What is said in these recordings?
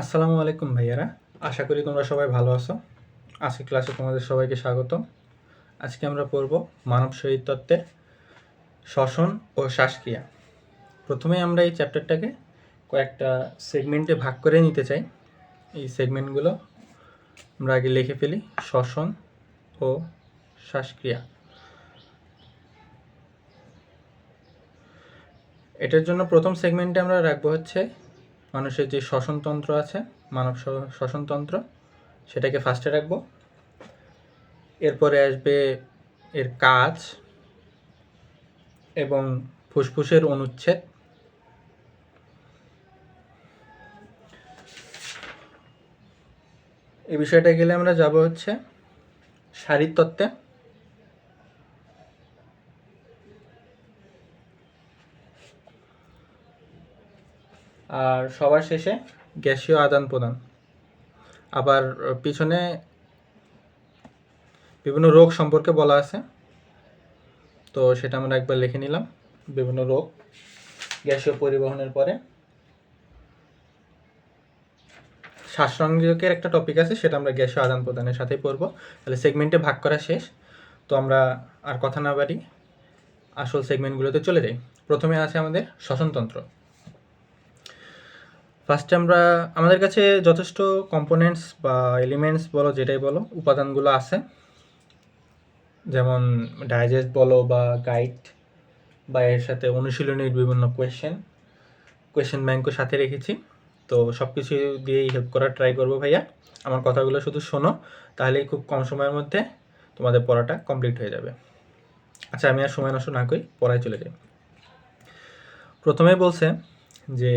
আসসালামু আলাইকুম ভাইয়ারা। আশা করি তোমরা সবাই ভালো আছো। আজকে ক্লাসে তোমাদের সবাইকে স্বাগত আজকে আমরা পড়ব মানব শরীর তত্ত্বের শ্বসন ও শ্বাসক্রিয়া। প্রথমে আমরা এই চ্যাপ্টারটাকে কয়েকটা সেগমেন্টে ভাগ করে নিতে চাই। এই সেগমেন্টগুলো আমরা আগে লিখে ফেলি, শ্বসন ও শ্বাসক্রিয়া। এটার জন্য প্রথম সেগমেন্টে আমরা রাখব হচ্ছে মানুষের যে শ্বসনতন্ত্র আছে, মানব শ্বসনতন্ত্র, সেটাকে ফার্স্টে রাখব। এরপরে আসবে এর কাজ এবং ফুসফুসের অনুচ্ছেদ। এই বিষয়টা গেলে আমরা যাব হচ্ছে শারীরতত্ত্বে আর সবার শেষে গ্যাসীয় আদান প্রদান। আবার পিছনে বিভিন্ন রোগ সম্পর্কে বলা আছে। তো সেটা আমরা একবার লিখে নিলাম। বিভিন্ন রোগ গ্যাসীয় পরিবহনের পরে। শ্বাসসংযোগের একটা টপিক আছে, সেটা আমরা গ্যাসীয় আদান প্রদানের সাথেই পড়ব। তাহলে সেগমেন্টে ভাগ করা শেষ। তো আমরা আর কথা না বাড়ি আসল সেগমেন্টগুলোতে চলে যাই। প্রথমে আছে আমাদের শ্বসনতন্ত্র। ফার্স্টে আমরা, আমাদের কাছে যথেষ্ট কম্পোনেন্টস বা এলিমেন্টস বলো, যেটাই বলো, উপাদানগুলো আছে। যেমন ডাইজেস্ট বলো বা গাইড বা এর সাথে অনুশীলনীর বিভিন্ন কোয়েশ্চেন কোয়েশ্চেন ব্যাংকও সাথে রেখেছি। তো সব কিছু দিয়েই হেল্প করার ট্রাই করব ভাইয়া। আমার কথাগুলো শুধু শোনো, তাহলেই খুব কম সময়ের মধ্যে তোমাদের পড়াটা কমপ্লিট হয়ে যাবে। আচ্ছা আমি আর সময় নষ্ট না করি, পড়ায় চলে যাই। প্রথমেই বলছে যে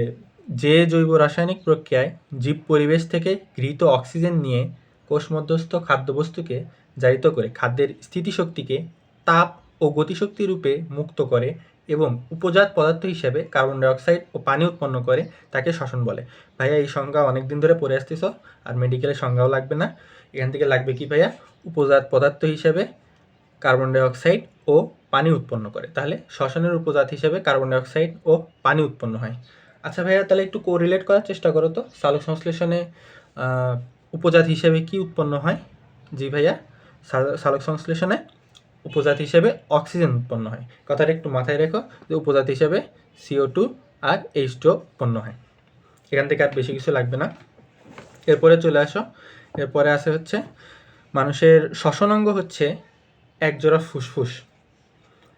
যে জৈব রাসায়নিক প্রক্রিয়ায় জীব পরিবেশ থেকে গৃহীত অক্সিজেন নিয়ে কোষ মধ্যস্থ খাদ্যবস্তুকে জারিত করে খাদ্যের স্থিতিশক্তিকে তাপ ও গতিশক্তি রূপে মুক্ত করে এবং উপজাত পদার্থ হিসেবে কার্বন ডাইঅক্সাইড ও পানি উৎপন্ন করে তাকে শ্বসন বলে। ভাইয়া, এই সংজ্ঞা অনেক দিন ধরে পড়ে আসতেছ, আর মেডিকেলের সংজ্ঞাও লাগবে না। এখান থেকে লাগবে কি ভাইয়া? উপজাত পদার্থ হিসেবে কার্বন ডাইঅক্সাইড ও পানি উৎপন্ন করে। তাহলে শ্বসনের উপজাত হিসেবে কার্বন ডাইঅক্সাইড ও পানি উৎপন্ন হয়। আচ্ছা ভাইয়া, তাহলে একটু কোরিলেট করার চেষ্টা করো তো। সালোক সংশ্লেষণে উপজাত হিসেবে কি উৎপন্ন হয়? জি ভাইয়া সালোক সংশ্লেষণে উপজাত হিসেবে অক্সিজেন উৎপন্ন হয়। কথাটা একটু মাথায় রেখো যে উপজাত হিসেবে সিও টু আর এইচ টু উৎপন্ন হয়। এখান থেকে আর বেশি কিছু লাগবে না। এরপরে চলে আসো। এরপরে আসে হচ্ছে, মানুষের শ্বসনাঙ্গ হচ্ছে একজোড়া ফুসফুস।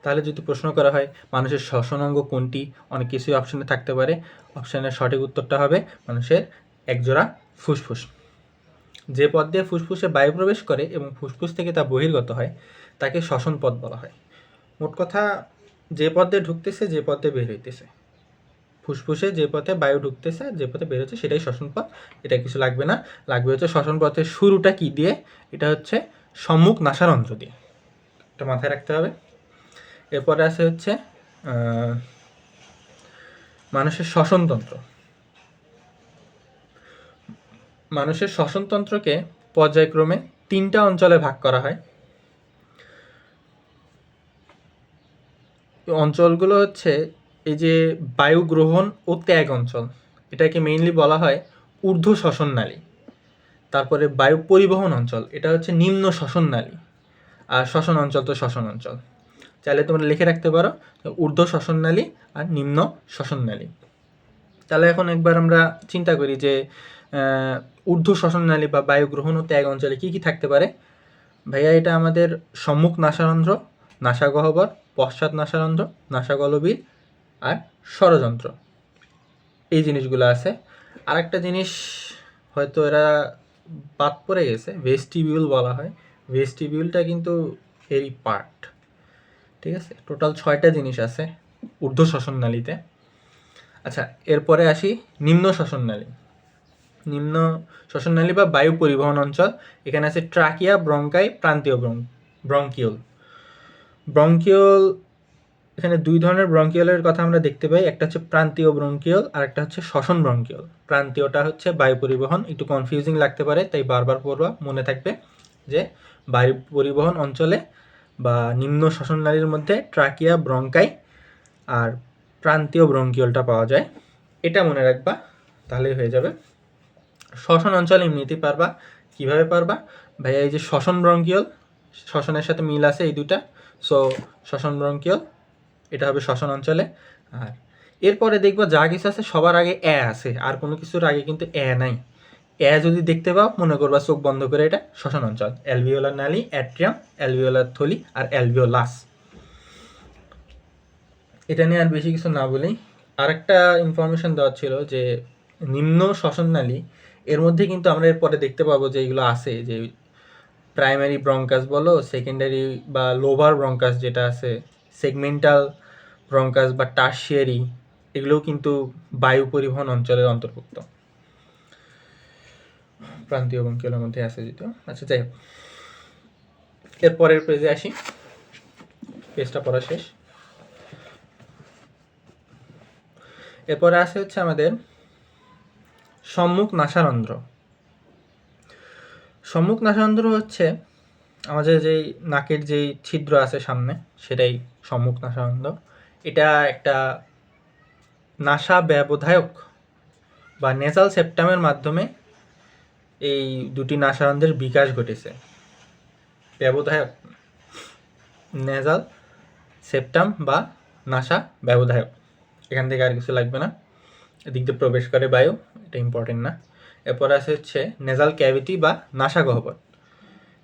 তাহলে যদি প্রশ্ন করা হয়, মানুষের শ্বসনাঙ্গ কোনটি? অনেক কিছুই অপশনে থাকতে পারে। অপশনের সঠিক উত্তরটা হবে মানুষের একজোড়া ফুসফুস। যে পথ দিয়ে ফুসফুসে বায়ু প্রবেশ করে এবং ফুসফুস থেকে তা বহির্গত হয়, তাকে শ্বসন পথ বলা হয়। মোট কথা, যে পথ ঢুকতেছে, যে পথ দিয়ে বের হইতেছে। ফুসফুসে যে পথে বায়ু ঢুকতেছে, যে পথে বের হচ্ছে, সেটাই শ্বসন পথ। এটা কিছু লাগবে না। লাগবে হচ্ছে শ্বসন পথের শুরুটা কি দিয়ে? এটা হচ্ছে সম্মুখ নাসারন্ধ্র দিয়ে। এটা মাথায় রাখতে হবে। এরপরে আছে হচ্ছে মানুষের শ্বসনতন্ত্র। মানুষের শ্বসনতন্ত্রকে পর্যায়ক্রমে তিনটা অঞ্চলে ভাগ করা হয়। অঞ্চলগুলো হচ্ছে এই যে বায়ু গ্রহণ ও ত্যাগ অঞ্চল, এটাকে মেইনলি বলা হয় ঊর্ধ্ব শ্বসন নালী। তারপরে বায়ু পরিবহন অঞ্চল, এটা হচ্ছে নিম্ন শ্বসন নালী। আর শ্বসন অঞ্চল তো শ্বসন অঞ্চল। চাইলে তোমরা লিখে রাখতে পারো ঊর্ধ্ব শ্বসন নালী আর নিম্ন শ্বসন নালী। তাহলে এখন একবার আমরা চিন্তা করি যে ঊর্ধ্ব শ্বসন নালী বা বায়ু গ্রহণ ও ত্যাগ অঞ্চলে কি কি থাকতে পারে? ভাইয়া, এটা আমাদের সম্মুখ নাসারন্ধ্র, নাসাগহ্বর, পশ্চাৎ নাসারন্ধ্র নাসাগলবিল আর ষড়যন্ত্র। এই জিনিসগুলো আছে। আরেকটা জিনিস হয়তো এরা বাদ পড়ে গেছে ভেস্টিবিউল বলা হয়। ভেস্টিবিউলটা কিন্তু এরই পার্ট ঠিক আছে? টোটাল ছয়টা জিনিস আছে ঊর্ধ্ব শ্বসন নালীতে। আচ্ছা এরপরে আসি নিম্ন শ্বসন নালী। নিম্ন শ্বসন নালী বা বায়ু পরিবহন অঞ্চল, এখানে আছে ট্রাকিয়া, ব্রঙ্কাই, প্রান্তীয় ব্রং ব্রঙ্কিওল। ব্রঙ্কিওল, এখানে দুই ধরনের ব্রঙ্কিওলের কথা আমরা দেখতে পাই, একটা হচ্ছে প্রান্তীয় ব্রঙ্কিওল, আর একটা হচ্ছে শ্বসন ব্রঙ্কিওল। প্রান্তীয়টা হচ্ছে বায়ু পরিবহন, একটু কনফিউজিং লাগতে পারে, তাই বারবার পড়বা, মনে থাকবে যে বায়ু পরিবহন অঞ্চলে বা নিম্ন শ্বসন নালীর মধ্যে ট্রাকিয়া ব্রঙ্কাই আর প্রান্তীয় ব্রঙ্কিওলটা পাওয়া যায়। এটা মনে রাখবা, তাহলেই হয়ে যাবে। শ্বসন অঞ্চল এমনিতেই পারবা। কীভাবে পারবা? ভাইয়া, এই যে শ্বসন ব্রঙ্কিয়ল শ্বসনের সাথে মিল আছে এই দুটা সো শ্বসন ব্রঙ্কিয়ল, এটা হবে শ্বসন অঞ্চলে। আর এরপরে দেখব যা কিছু আছে, সবার আগে এ আছে। আর কোনো কিছুর আগে কিন্তু এ নাই। এ যদি দেখতে পাও, মনে করবা চোখ বন্ধ করে এটা শ্বসন অঞ্চল। অ্যালভিওলার নালী, অ্যাট্রিয়াম, অ্যালভিওলার থলি আর অ্যালভিওলাস। এটা নিয়ে আর বেশি কিছু না বলেই আরেকটা ইনফরমেশন দেওয়া ছিল যে নিম্ন শ্বসন নালী, এর মধ্যে কিন্তু আমরা এরপরে দেখতে পাবো যে এগুলো আছে, যে প্রাইমারি ব্রঙ্কাস বলো সেকেন্ডারি বা লোভার ব্রঙ্কাস যেটা আছে সেগমেন্টাল ব্রঙ্কাস বা টার্সিয়ারি এগুলোও কিন্তু বায়ু পরিবহন অঞ্চলের অন্তর্ভুক্ত। প্রান্তীয় ব্রঙ্কিয়লের মধ্যে আছে যেটা আচ্ছা যাই হোক। এরপরের পেজে আসি। পেজটা পড়া শেষ। এরপরে আছে হচ্ছে আমাদের সম্মুখ নাসারন্ধ্র সম্মুখ নাসারন্ধ্র হচ্ছে আমাদের যেই নাকের যেই ছিদ্র আছে সামনে, সেটাই সম্মুখ নাসারন্ধ্র এটা একটা নাসা ব্যবধায়ক বা নেজাল সেপ্টামের মাধ্যমে এই দুটি নাসারন্ধ্রের বিকাশ ঘটেছে। ব্যবধায়ক নেজাল, সেপ্টাম বা নাসা ব্যবধায়ক। এখান থেকে আর কিছু লাগবে না। এদিক দিয়ে প্রবেশ করে বায়ু, এটা ইম্পর্টেন্ট না। এরপর আছে হচ্ছে নেজাল ক্যাভিটি বা নাসা গহ্বর।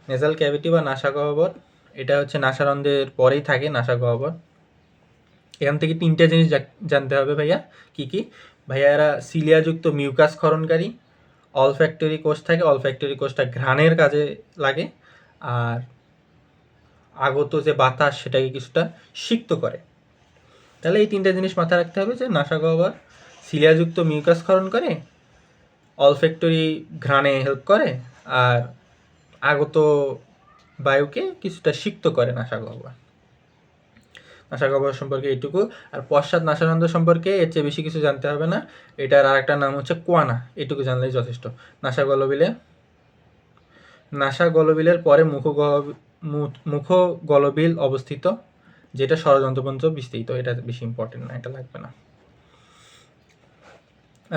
নেজাল ক্যাভিটি বা নাসা গহ্বর, এটা হচ্ছে নাসারন্ধ্রের পরেই থাকে নাসা গহ্বর। এখান থেকে তিনটা জিনিস জানতে হবে ভাইয়া, কি কি? ভাইয়া এরা সিলিয়াযুক্ত মিউকাস অলফ্যাক্টরি কোষ থাকে অলফ্যাক্টরি কোষটা ঘ্রাণের কাজে লাগে আর আগত যে বাতাস সেটাকে কিছুটা সিক্ত করে। তাহলে এই তিনটা জিনিস মাথায় রাখতে হবে যে নাসা গহ্বর সিলিয়াযুক্ত মিউকাস ক্ষরণ করে অলফ্যাক্টরি ঘ্রাণে হেল্প করে আর আগত বায়ুকে কিছুটা সিক্ত করে নাসা গহ্বর নাসা গহ্বর সম্পর্কে এটুকু আর পশ্চাৎ নাসারন্ধ্র সম্পর্কে এর চেয়ে বেশি কিছু জানতে হবে না। এটার আর একটা নাম হচ্ছে কোয়ানা এটুকু জানলেই যথেষ্ট। নাসা গলবিলে নাসা গলবিলের পরে মুখ মুখ গলবিল অবস্থিত, যেটা ষড়যন্ত্র পর্যন্ত বিস্তৃত। এটা বেশি ইম্পর্টেন্ট না, এটা লাগবে না।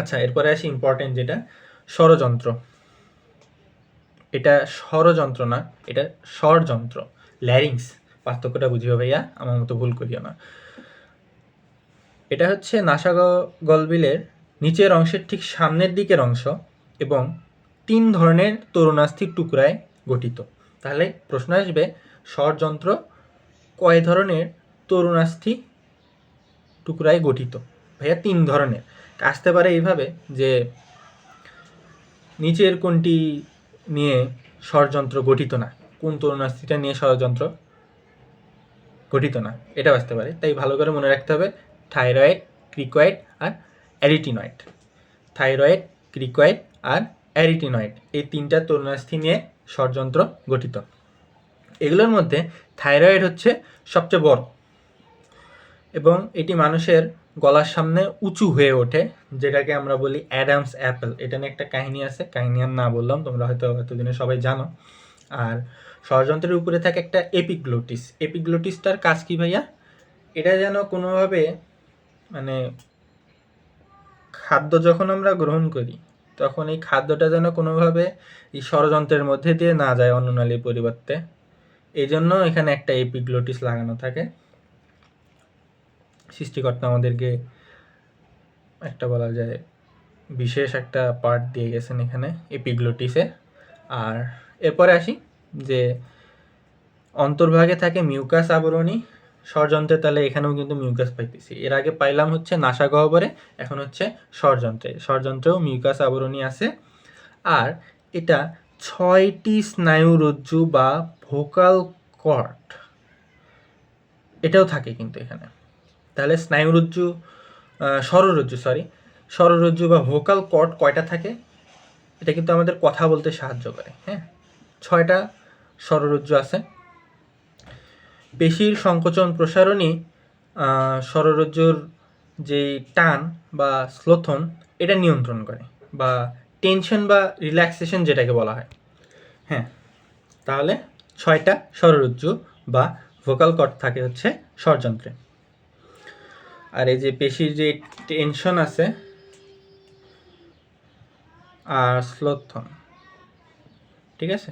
আচ্ছা এরপরে আসি ইম্পর্টেন্ট যেটা, ষড়যন্ত্র। এটা ষড়যন্ত্র না, এটা ষড়যন্ত্র। ল্যারিংস পার্থক্যটা বুঝিও ভাইয়া, আমার মতো ভুল করিও না। এটা হচ্ছে নাসা গলবিলের নিচের অংশের ঠিক সামনের দিকের অংশ এবং তিন ধরনের তরুণাস্থির টুকরায় গঠিত। তাহলে প্রশ্ন আসবে ষড়যন্ত্র কয় ধরনের তরুণাস্থি টুকরায় গঠিত? ভাইয়া, তিন ধরনের। আসতে পারে এইভাবে যে নিচের কোনটি নিয়ে ষড়যন্ত্র গঠিত না, কোন তরুণাস্থিটা নিয়ে ষড়যন্ত্র গঠিত না এটাও আসতে পারে। তাই ভালো করে মনে রাখতে হবে থাইরয়েড ক্রিকয়েড আর অ্যারিটিনয়েড থাইরয়েড ক্রিকয়েড আর অ্যারিটিনয়েড এই তিনটা তরুণাস্থি নিয়ে ষড়যন্ত্র গঠিত। এগুলোর মধ্যে থাইরয়েড হচ্ছে সবচেয়ে বড় এবং এটি মানুষের গলার সামনে উঁচু হয়ে ওঠে, যেটাকে আমরা বলি অ্যাডামস অ্যাপেল। এটা নিয়ে একটা কাহিনী আছে, কাহিনী আর না বললাম, তোমরা হয়তো এতদিনে সবাই জানো। আর ষড়যন্ত্রের উপরে থাকে একটা এপিগ্লোটিস। এপিগ্লোটিসটার কাজ কি ভাইয়া? এটা যেন কোনোভাবে মানে খাদ্য যখন আমরা গ্রহণ করি, তখন এই খাদ্যটা যেন কোনোভাবে এই ষড়যন্ত্রের মধ্যে দিয়ে না যায় অন্ননালীর পরিবর্তে। এই জন্য এখানে একটা এপিগ্লোটিস লাগানো থাকে। সৃষ্টিকর্তা আমাদেরকে একটা বলা যায় বিশেষ একটা পার্ট দিয়ে গেছেন এখানে এপিগ্লোটিসে। আর এরপরে আসি। যে অন্তর্ভাগে থাকে মিউকাস আবরণী ষড়যন্ত্রে তাহলে এখানেও কিন্তু মিউকাস পাইতেছি। এর আগে পাইলাম হচ্ছে নাসা গহ্বরে, এখন হচ্ছে ষড়যন্ত্রে ষড়যন্ত্রেও মিউকাস আবরণী আছে। আর এটা ছয়টি স্নায়ুরজ্জু বা ভোকাল কর্ড, এটাও থাকে কিন্তু এখানে। তাহলে স্নায়ুরজ্জু স্বররজ্জু সরি স্বররজ্জু বা ভোকাল কর্ড কয়টা থাকে? এটা কিন্তু আমাদের কথা বলতে সাহায্য করে হ্যাঁ? ছয়টা স্বররজ্জু আছে। পেশির সংকোচন প্রসারণই স্বররজ্জুর যে টান বা স্লোথন এটা নিয়ন্ত্রণ করে বা টেনশন বা রিল্যাক্সেশন যেটাকে বলা হয়। হ্যাঁ তাহলে ছয়টা স্বররজ্জু বা ভোকাল কর্ড থাকে হচ্ছে ষড়যন্ত্রে আর এই যে পেশির যে টেনশন আছে আর স্লোথন ঠিক আছে?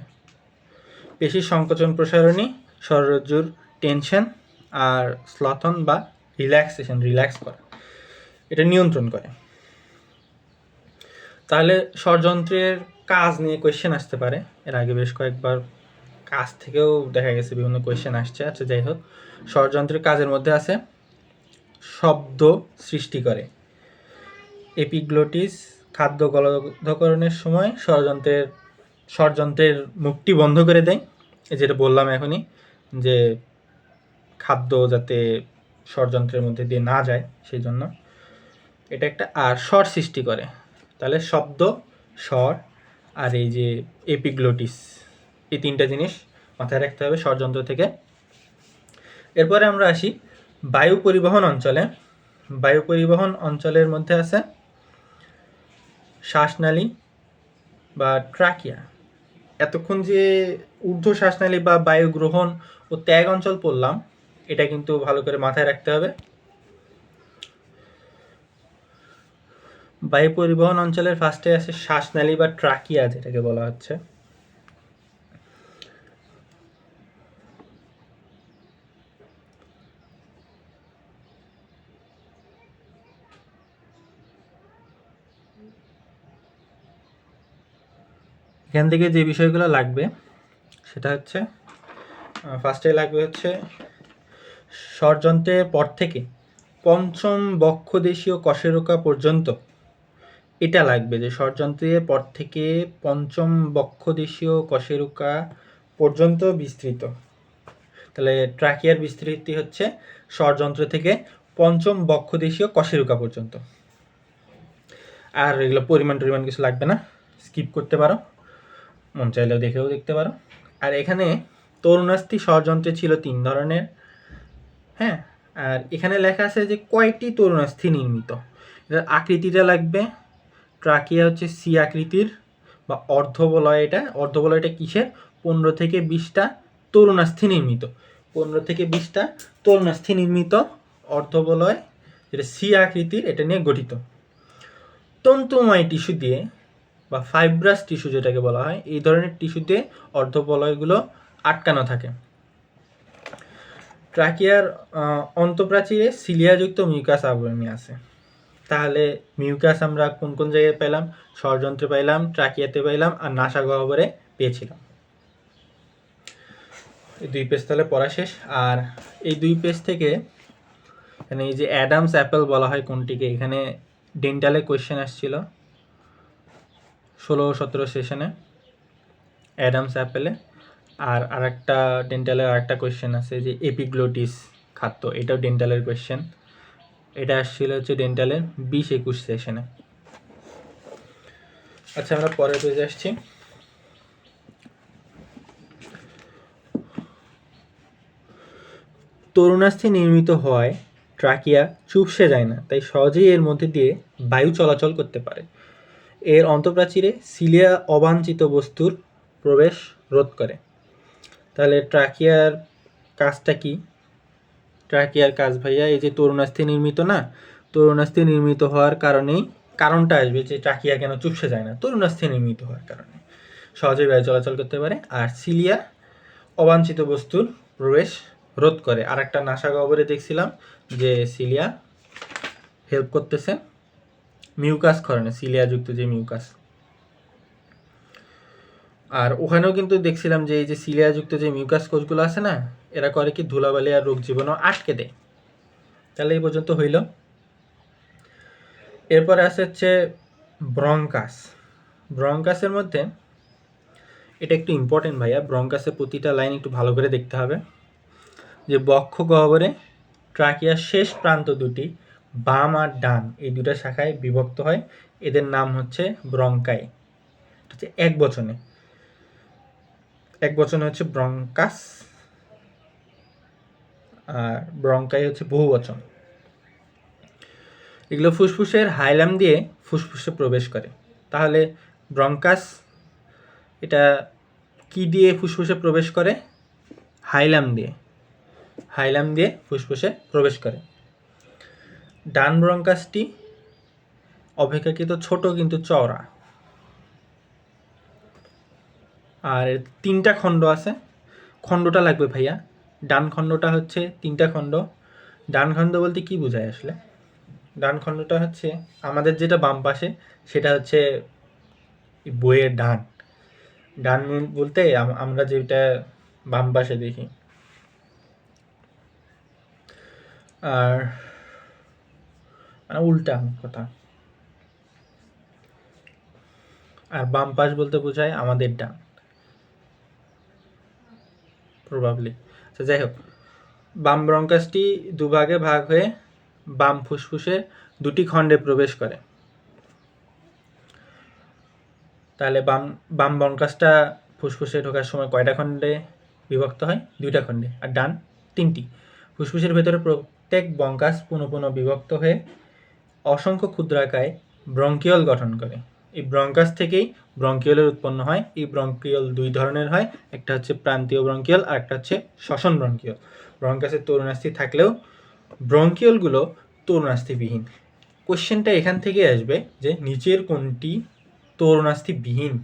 পেশির সংকোচন প্রসারণী স্বররজ্জুর টেনশন আর স্লথন বা রিল্যাক্সেশন, রিল্যাক্স করা। এটা নিয়ন্ত্রণ করে। তাহলে ষড়যন্ত্রের কাজ নিয়ে কোয়েশ্চেন আসতে পারে। এর আগে বেশ কয়েকবার কাজ থেকেও দেখা গেছে বিভিন্ন কোয়েশ্চেন আসছে। আচ্ছা যাই হোক ষড়যন্ত্রের কাজের মধ্যে আছে শব্দ সৃষ্টি করে। এপিগ্লোটিস, খাদ্য গলধকরণের সময় ষড়যন্ত্রের ষড়যন্ত্রের মুখটি বন্ধ করে দেয়। যেটা বললাম এখনই, যে খাদ্য যাতে ষড়যন্ত্রের মধ্যে দিয়ে না যায় সেই জন্য। এটা একটা আর স্বর সৃষ্টি করে। তাহলে শব্দ, স্বর আর এই যে এপিগ্লোটিস, এই তিনটা জিনিস মাথায় রাখতে হবে ষড়যন্ত্র থেকে। এরপরে আমরা আসি বায়ু পরিবহন অঞ্চলে। বায়ু পরিবহন অঞ্চলের মধ্যে আছে শ্বাসনালী বা ট্রাকিয়া। এতক্ষণ যে ঊর্ধ্ব শ্বাসনালী বা বায়ু গ্রহণ ও ত্যাগ অঞ্চল পড়লাম, এটা কিন্তু ভালো করে মাথায় রাখতে হবে। বায়ু পরিবহন অঞ্চলের ফার্স্টে আছে শ্বাসনালী বা ট্রাকিয়া যেটাকে বলা হচ্ছে। এখান থেকে যে বিষয়গুলো লাগবে, সেটা হচ্ছে ফার্স্টে লাগবে হচ্ছে ষড়যন্ত্রের পর থেকে পঞ্চম বক্ষদেশীয় কশেরোকা পর্যন্ত এটা লাগবে যে ষড়যন্ত্রের পর থেকে পঞ্চম বক্ষদেশীয় কশেরুকা পর্যন্ত বিস্তৃত। তাহলে ট্রাকিয়ার বিস্তৃতি হচ্ছে ষড়যন্ত্র থেকে পঞ্চম বক্ষদেশীয় কশেরুকা পর্যন্ত। আর এগুলো পরিমাণ টরিমাণ কিছু লাগবে না স্কিপ করতে পারো। মন চাইলেও দেখেও দেখতে পারো। আর এখানে তরুণাস্থি ষড়যন্ত্রে ছিল তিন ধরনের হ্যাঁ? আর এখানে লেখা আছে যে কয়টি তরুণাস্থি নির্মিত? এটার আকৃতিটা লাগবে, ট্রাকিয়া হচ্ছে সি আকৃতির বা অর্ধবলয় এটা। অর্ধবলয়টা কিসের? পনেরো থেকে বিশটা তরুণাস্থি নির্মিত। পনেরো থেকে বিশটা তরুণাস্থি নির্মিত অর্ধবলয়, যেটা সি আকৃতির, এটা নিয়ে গঠিত। তন্তুময় টিস্যু দিয়ে বা ফাইব্রাস টিস্যু যেটাকে বলা হয়, এই ধরনের টিস্যুতে অর্ধবলয়গুলো আটকানো থাকে। ট্রাকিয়ার অন্তপ্রাচীরে সিলিয়াযুক্ত মিউকাস আবরণী আছে। তাহলে মিউকাস আমরা কোন কোন জায়গায় পেলাম? ষড়যন্ত্রে পাইলাম ট্রাকিয়াতে পাইলাম আর নাসা গহ্বরে পেয়েছিলাম। এই দুই পেজ তাহলে পড়া শেষ। আর এই দুই পেজ থেকে এখানে এই যে অ্যাডামস অ্যাপেল বলা হয় কোনটিকে, এখানে ডেন্টালে কোয়েশ্চেন আসছিল। ষোলো, সতেরো সেশনে, অ্যাডামস অ্যাপেলে। আর আরেকটা ডেন্টালের আরেকটা কোয়েশ্চেন আছে যে এপিগ্লোটিস খাদ্য, এটাও ডেন্টালের কোয়েশ্চেন এটা আসছিল হচ্ছে ডেন্টালের বিশ একুশ সেশনে। আচ্ছা আমরা পরের পেজে আসছি। তরুণাস্থি নির্মিত হওয়ায় ট্রাকিয়া চুপসে যায় না, তাই সহজেই এর মধ্যে দিয়ে বায়ু চলাচল করতে পারে। এর অন্তপ্রাচীরে সিলিয়া অবাঞ্ছিত বস্তুর প্রবেশ রোধ করে। তাহলে ট্রাকিয়ার কাজটা কি? ট্রাকিয়ার কাজ, ভাইয়া, এই যে তরুণাস্থি নির্মিত না? তরুণাস্থি নির্মিত হওয়ার কারণেই কারণটা আসবে যে ট্রাকিয়া কেন চুপসে যায় না। তরুণাস্থি নির্মিত হওয়ার কারণে। সহজে বায়ু চলাচল করতে পারে। আর সিলিয়া অবাঞ্ছিত বস্তুর প্রবেশ রোধ করে। আর একটা নাসা গহ্বরে দেখছিলাম যে সিলিয়া হেল্প করতেছে। মিউকাস ক্ষরণে সিলিয়াযুক্ত যে মিউকাস। আর ওখানেও কিন্তু দেখছিলাম যে এই যে সিলিয়াযুক্ত যে মিউকাস কোষগুলো আছে না, এরা করে কি ধুলাবালি আর রোগ জীবাণু আটকে দেয়। তাহলে এই পর্যন্ত হইল। এরপরে আছে হচ্ছে ব্রঙ্কাস ব্রঙ্কাসের মধ্যে, এটা একটু ইম্পর্টেন্ট ভাইয়া ব্রঙ্কাসের প্রতিটা লাইন একটু ভালো করে দেখতে হবে। যে বক্ষ গহ্বরে ট্রাকিয়ার শেষ প্রান্ত দুটি বাম আর ডান এই দুটা শাখায় বিভক্ত হয়। এদের নাম হচ্ছে ব্রঙ্কাই। হচ্ছে এক বচনে। এক বচনে হচ্ছে ব্রঙ্কাস আর ব্রঙ্কাই হচ্ছে বহু বচন এগুলো ফুসফুসের হাইলাম দিয়ে ফুসফুসে প্রবেশ করে। তাহলে ব্রঙ্কাস এটা কি দিয়ে ফুসফুসে প্রবেশ করে? হাইলাম দিয়ে। হাইলাম দিয়ে ফুসফুসে প্রবেশ করে। ডান ব্রঙ্কাসটি অপেক্ষাকৃত ছোট কিন্তু চওড়া। আর তিনটা খণ্ড আছে। খণ্ডটা লাগবে ভাইয়া। ডান খণ্ডটা হচ্ছে তিনটা খণ্ড। ডান খণ্ড বলতে কি বোঝায় আসলে? ডান খণ্ডটা হচ্ছে আমাদের যেটা বাম পাশে, সেটা হচ্ছে বইয়ের ডান। ডান বলতে আম- আমরা যেটা বাম পাশে দেখি। আর মানে উল্টা কথা। আর বাম পাশ বলতে বোঝায় আমাদের ডান। প্রবাবলি আচ্ছা যাই হোক। বাম ব্রঙ্কাসটি দুভাগে ভাগ হয়ে বাম ফুসফুসে দুটি খণ্ডে প্রবেশ করে। তাহলে বাম বাম ব্রঙ্কাসটা ফুসফুসে ঢোকার সময় কয়টা খণ্ডে বিভক্ত হয়? দুইটা খণ্ডে। আর ডান তিনটি। ফুসফুসের ভেতরে প্রত্যেক ব্রঙ্কাস পুনঃ পুনঃ বিভক্ত হয়ে অসংখ্য ক্ষুদ্রাকায় ব্রঙ্কিয়ল গঠন করে। এই ব্রঙ্কাস থেকেই ব্রঙ্কিয়লের উৎপন্ন হয়। এই ব্রঙ্কিয়ল দুই ধরনের হয়। একটা হচ্ছে প্রান্তীয় ব্রঙ্কিয়ল আর একটা হচ্ছে শ্বসন ব্রঙ্কিয়ল। ব্রঙ্কাসের তরুণাস্থি থাকলেও ব্রঙ্কিয়লগুলো তরুণাস্থিবিহীন। কোশ্চেনটা এখান থেকে আসবে যে নিচের কোনটি তরুণাস্থিবিহীন?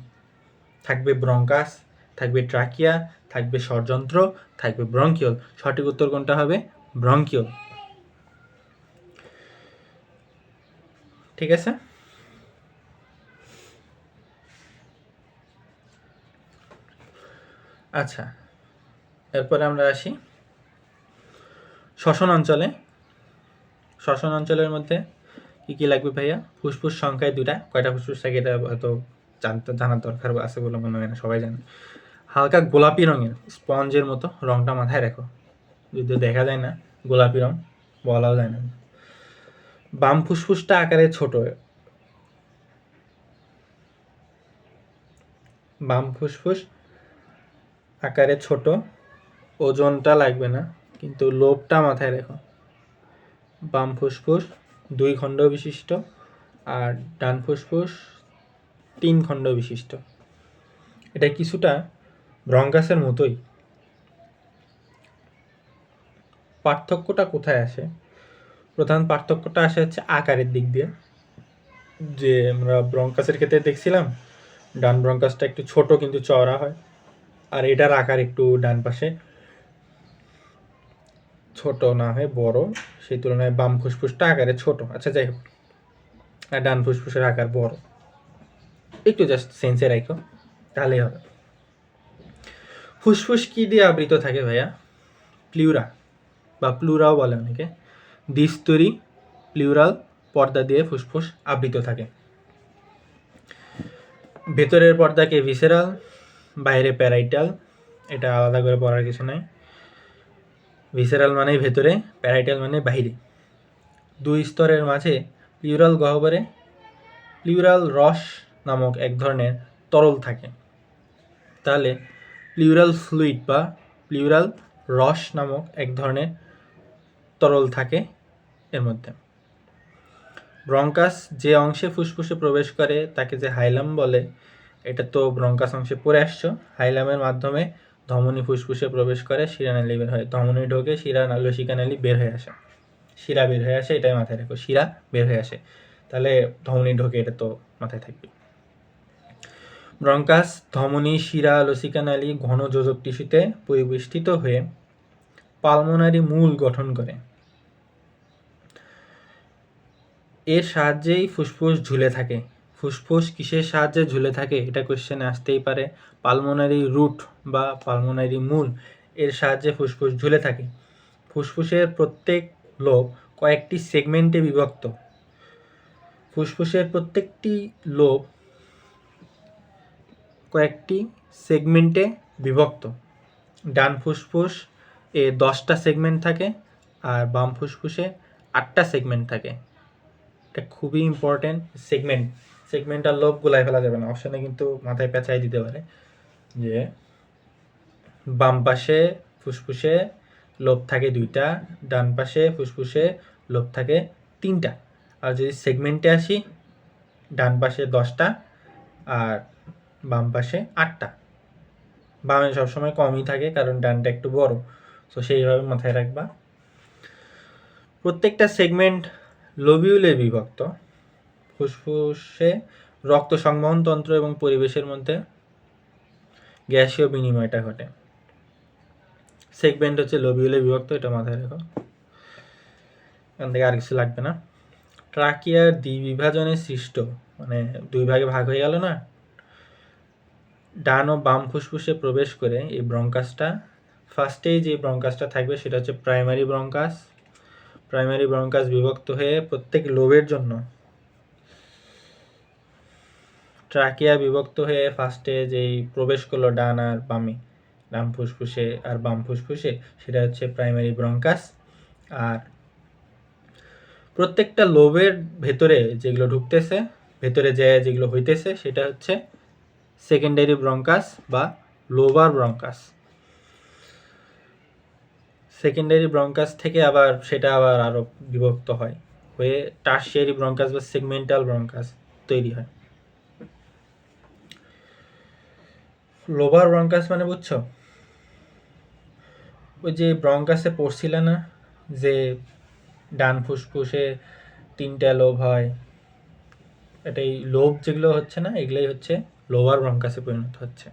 থাকবে ব্রঙ্কাস, থাকবে ট্রাকিয়া, থাকবে ষড়যন্ত্র থাকবে ব্রঙ্কিয়ল। সঠিক উত্তর কোনটা হবে? ব্রঙ্কিয়ল। ঠিক আছে? আচ্ছা এরপরে আমরা আসি শ্বসন অঞ্চলে। শ্বসন অঞ্চলের মধ্যে কি কি লাগবে ভাইয়া? ফুসফুস সংখ্যায় দুটা কয়টা ফুসফুস থাকে এটা হয়তো জানতে, জানার দরকার আছে বলে মনে হয় না, সবাই জানে। হালকা গোলাপি রঙের, স্পঞ্জের মতো রংটা মাথায় রাখো। যদি দেখা যায় না, গোলাপি রং বলাও যায় না। বাম ফুসফুসটা আকারে ছোট। বাম ফুসফুস আকারে ছোট। ওজনটা লাগবে না, কিন্তু লোভটা মাথায় রেখো। বাম ফুসফুস দুই খণ্ড বিশিষ্ট আর ডান ফুসফুস তিন খণ্ড বিশিষ্ট। এটা কিছুটা ব্রঙ্কাসের মতোই। পার্থক্যটা কোথায় আসে? প্রধান পার্থক্যটা আসে হচ্ছে আকারের দিক দিয়ে। যে আমরা ব্রঙ্কাসের ক্ষেত্রে দেখছিলাম, ডান ব্রঙ্কাসটা একটু ছোট কিন্তু চওড়া হয়, আর এটার আকার একটু ডান পাশে। ছোট না হয়, বড়, সেই তুলনায় বাম ফুসফুসটা আকারে ছোট। আচ্ছা যাই হোক, আর ডান ফুসফুসের আকার বড়। একটু জাস্ট সেন্সে রাখো, তাহলেই হবে। ফুসফুস কি দিয়ে আবৃত থাকে ভাইয়া? প্লিউরা বা প্লুরাও বলে অনেকে। দ্বিস্তরী প্লিউরাল পর্দা দিয়ে ফুসফুস আবৃত থাকে। ভেতরের পর্দাকে ভিসেরাল বাইরে প্যারাইটাল এটা আলাদা করে পড়ার কিছু নাই। ভিসেরাল মানে ভেতরে প্যারাইটাল মানে বাইরে দুই স্তরের মাঝে প্লিউরাল গহ্বরে প্লিউরাল রস নামক এক ধরনের তরল থাকে। তাহলে প্লিউরাল ফ্লুইড বা প্লিউরাল রস নামক এক ধরনের তরল থাকে। এর মধ্যে। ব্রঙ্কাস যে অংশে ফুসফুসে প্রবেশ করে, তাকে যে হাইলাম বলে, এটা তো ব্রঙ্কাস অংশে পড়ে আসছো। হাইলামের মাধ্যমে ধমনী ফুসফুসে প্রবেশ করে শিরানালী বের হয়, ধমনী ঢোকে, শিরা লসিকানালী বের হয়ে আসে। শিরা বের হয়ে আসে, এটাই মাথায় রাখো, শিরা বের হয়ে আসে। তাহলে ধমনী ঢোকে, এটা তো মাথায় থাকবে। ব্রঙ্কাস ধমনী, শিরা লসিকানালী ঘন যোজক টিস্যুতে পরিবেষ্টিত হয়ে, পালমোনারি মূল গঠন করে। এর সাহায্যেই ফুসফুস ঝুলে থাকে। ফুসফুস কিসের সাহায্যে ঝুলে থাকে এটা কোশ্চেনে আসতেই পারে। পালমোনারি রুট বা পালমোনারি মূল এর সাহায্যে ফুসফুস ঝুলে থাকে। ফুসফুসের প্রত্যেক লোব কয়েকটি সেগমেন্টে বিভক্ত। ফুসফুসের প্রত্যেকটি লোব কয়েকটি সেগমেন্টে বিভক্ত। ডান ফুসফুস এ দশটা সেগমেন্ট থাকে আর বাম ফুসফুসে আটটা সেগমেন্ট থাকে। এটা খুবই ইম্পর্টেন্ট সেগমেন্ট সেগমেন্ট আর লোভ গুলাই ফেলা যাবে না। অপশানে কিন্তু মাথায় পেঁচাই দিতে পারে। যে বাম পাশে ফুসফুসে লোভ থাকে দুইটা, ডান পাশে ফুসফুসে লোভ থাকে তিনটা। আর যদি সেগমেন্টে আসি, ডান পাশে দশটা আর বাম পাশে আটটা। বামে সবসময় কমই থাকে, কারণ ডানটা একটু বড়। তো সেইভাবে মাথায় রাখবা। প্রত্যেকটা সেগমেন্ট লোবিউলে বিভক্ত। ফুসফুসে রক্ত সংবহন তন্ত্র এবং পরিবেশের মধ্যে গ্যাসীয় বিনিময়টা ঘটে। সেগমেন্ট হচ্ছে লোবিউলে বিভক্ত, এটা মাথায় রেখো। এখান থেকে আর কিছু লাগবে না। ট্রাকিয়ার দ্বিবিভাজনে সৃষ্ট মানে দুই ভাগে ভাগ হয়ে গেল না? ডান ও বাম ফুসফুসে প্রবেশ করে এই ব্রঙ্কাসটা ফার্স্টেই যে ব্রঙ্কাসটা থাকবে, সেটা হচ্ছে প্রাইমারি ব্রঙ্কাস। প্রাইমারি ব্রঙ্কাস বিভক্ত হয়ে প্রত্যেক লোবের জন্য ট্রাকিয়া বিভক্ত হয়ে ফার্স্টে যেই প্রবেশ করল ডান আর বামে, ডান ফুসফুসে আর বাম ফুসফুসে, সেটা হচ্ছে প্রাইমারি ব্রঙ্কাস আর প্রত্যেকটা লোবের ভেতরে যেগুলো ঢুকতেছে, ভেতরে যে যেগুলো হইতেছে, সেটা হচ্ছে সেকেন্ডারি ব্রঙ্কাস বা লোবার ব্রঙ্কাস সেকেন্ডারি ব্রঙ্কাস থেকে আবার সেটা আবার আরও বিভক্ত হয়, হয়ে টার্সিয়ারি ব্রঙ্কাস বা সেগমেন্টাল ব্রঙ্কাস তৈরি হয়। লোবার ব্রঙ্কাস মানে বুঝছ? ওই যে ব্রঙ্কাসে পড়ছিল না? যে ডান ফুসফুসে তিনটা লোভ হয়, এটাই লোভ যেগুলো হচ্ছে না, এগুলোই হচ্ছে লোয়ার ব্রঙ্কাসে পরিণত হচ্ছে।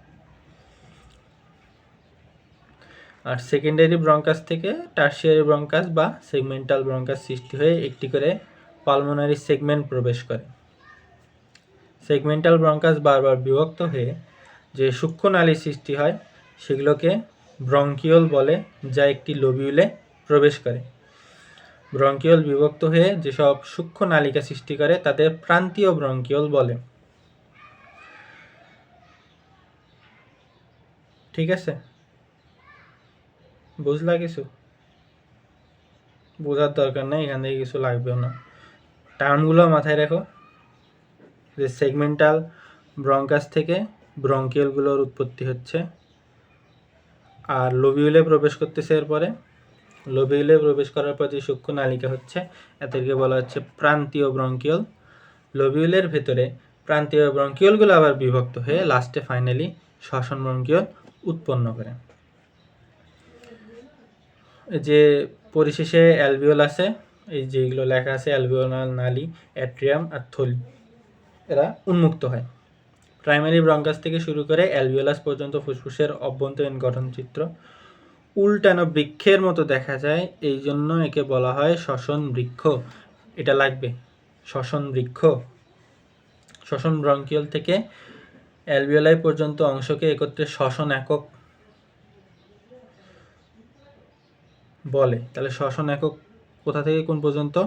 আর সেকেন্ডারি ব্রঙ্কাস থেকে টার্সিয়ারি ব্রঙ্কাস বা সেগমেন্টাল ব্রঙ্কাস সৃষ্টি হয়ে একটি করে পালমোনারি সেগমেন্ট প্রবেশ করে। সেগমেন্টাল ব্রঙ্কাস বারবার বিভক্ত হয়ে যে সূক্ষ্ম নালী সৃষ্টি হয়, সেগুলোকে ব্রঙ্কিওল বলে, যা একটি লোবিউলে প্রবেশ করে। ব্রঙ্কিওল বিভক্ত হয়ে যেসব সূক্ষ্ম নালিকা সৃষ্টি করে, তাদের প্রান্তীয় ব্রঙ্কিওল বলে। ঠিক আছে? বুঝলা কিছু? বোঝার দরকার নেই, এখান থেকে কিছু লাগবেও না। টার্মগুলো মাথায় রেখো। যে সেগমেন্টাল ব্রঙ্কাস থেকে ব্রঙ্কিয়ালগুলোর উৎপত্তি হচ্ছে। আর লোবিউলে প্রবেশ করতেছে এরপরে। লোবিউলে প্রবেশ করার পর যে সূক্ষ্ম নালিকা হচ্ছে, এদেরকে বলা হচ্ছে প্রান্তীয় ব্রঙ্কিয়ল। লোবিউলের ভেতরে প্রান্তীয় ব্রঙ্কিয়লগুলো আবার বিভক্ত হয়ে লাস্টে ফাইনালি শ্বসন ব্রঙ্কিয়ল উৎপন্ন করে। যে পরিশেষে অ্যালভিওল আছে, এই যেগুলো লেখা আছে অ্যালভিওনাল নালি, অ্যাট্রিয়াম আর থলি, এরা উন্মুক্ত হয়। প্রাইমারি ব্রঙ্কাস থেকে শুরু করে অ্যালভিওলাস পর্যন্ত ফুসফুসের অভ্যন্তরীণ গঠনচিত্র। উল্টানো বৃক্ষের মতো দেখা যায়, এই জন্য একে বলা হয় শ্বসন বৃক্ষ। এটা লাগবে, শ্বসন বৃক্ষ। শ্বসন ব্রঙ্কিয়ল থেকে অ্যালভিওলাই পর্যন্ত অংশকে একত্রে শ্বসন একক বলে। তাহলে শ্বসন একক কোথা থেকে, কোন পর্যন্ত?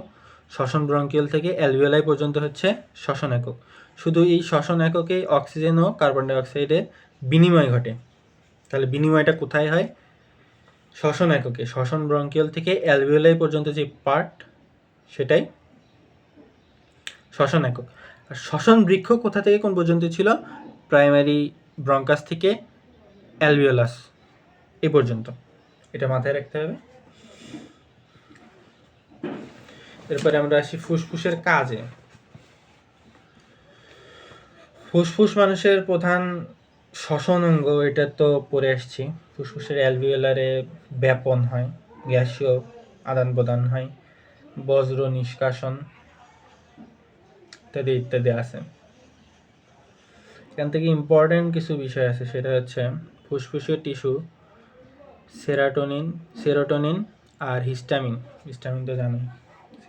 শ্বসন ব্রঙ্কিয়াল থেকে অ্যালভিওলাই পর্যন্ত হচ্ছে শ্বসন একক। শুধু এই শ্বসন এককে অক্সিজেন ও কার্বন ডাইঅক্সাইডের বিনিময় ঘটে। তাহলে বিনিময়টা কোথায় হয়? শ্বসন এককে। শ্বসন ব্রঙ্কিয়াল থেকে অ্যালভিওলাই পর্যন্ত যে পার্ট, সেটাই শ্বসন একক। আর শ্বসন বৃক্ষ কোথা থেকে, কোন পর্যন্ত ছিল? প্রাইমারি ব্রঙ্কাস থেকে অ্যালভিওলাস এ পর্যন্ত। এটা মাথায় রাখতে হবে। এরপরে আমরা আসি ফুসফুসের কাজে। ফুসফুস মানুষের প্রধান শ্বসন অঙ্গ, এটা তো পড়ে আসছি। ফুসফুসের অ্যালভিওলারে ব্যাপন হয়, গ্যাসীয় আদান প্রদান হয়, বজ্র নিষ্কাশন ইত্যাদি ইত্যাদি আছে। এখান থেকে ইম্পর্টেন্ট কিছু বিষয় আছে, সেটা হচ্ছে ফুসফুসের টিস্যু, সেরাটোনিন, সেরোটোনিন আর হিস্টামিন। হিস্টামিন তো জানোই।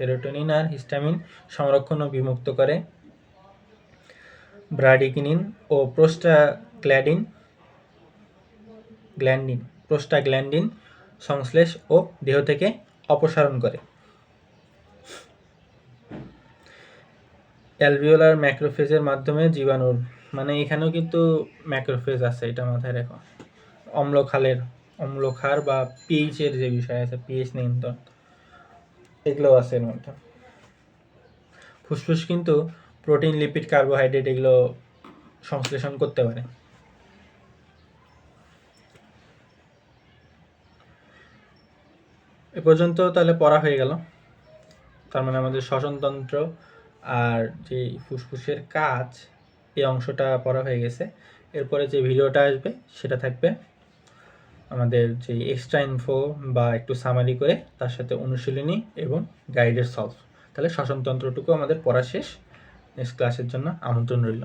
সেরোটোনিন আর হিস্টামিন সংরক্ষণ ও বিমুক্ত করে। ব্রাডিকিনিন ও প্রোস্টাগ্ল্যাডিন গ্ল্যান্ডিন, প্রোস্টাগ্ল্যান্ডিন সংশ্লেষ ও দেহ থেকে অপসারণ করে। অ্যালভিওলার ম্যাক্রোফেজের মাধ্যমে জীবাণুর মানে এখানেও কিন্তু ম্যাক্রোফেজ আছে, এটা মাথায় রেখো। অম্লখালের অম্লক্ষার বা পিএইচের যে বিষয় আছে পিএইচ নিয়ন্ত্রণ। এগুলো আছে এর মধ্যে। ফুসফুস কিন্তু প্রোটিন, লিপিড, কার্বোহাইড্রেট এগুলো সংশ্লেষণ করতে পারে। এ পর্যন্ত তাহলে পড়া হয়ে গেল। তার মানে আমাদের শ্বসনতন্ত্র আর যে ফুসফুসের কাজ, এই অংশটা পড়া হয়ে গেছে। এরপরে যে ভিডিওটা আসবে, সেটা থাকবে আমাদের যে এক্সট্রা ইনফো বা একটু সামারি করে তার সাথে অনুশীলনী এবং গাইডের সলভ তাহলে শ্বসনতন্ত্রটুকু আমাদের পড়া শেষ। নেক্সট ক্লাসের জন্য আমন্ত্রণ রইল।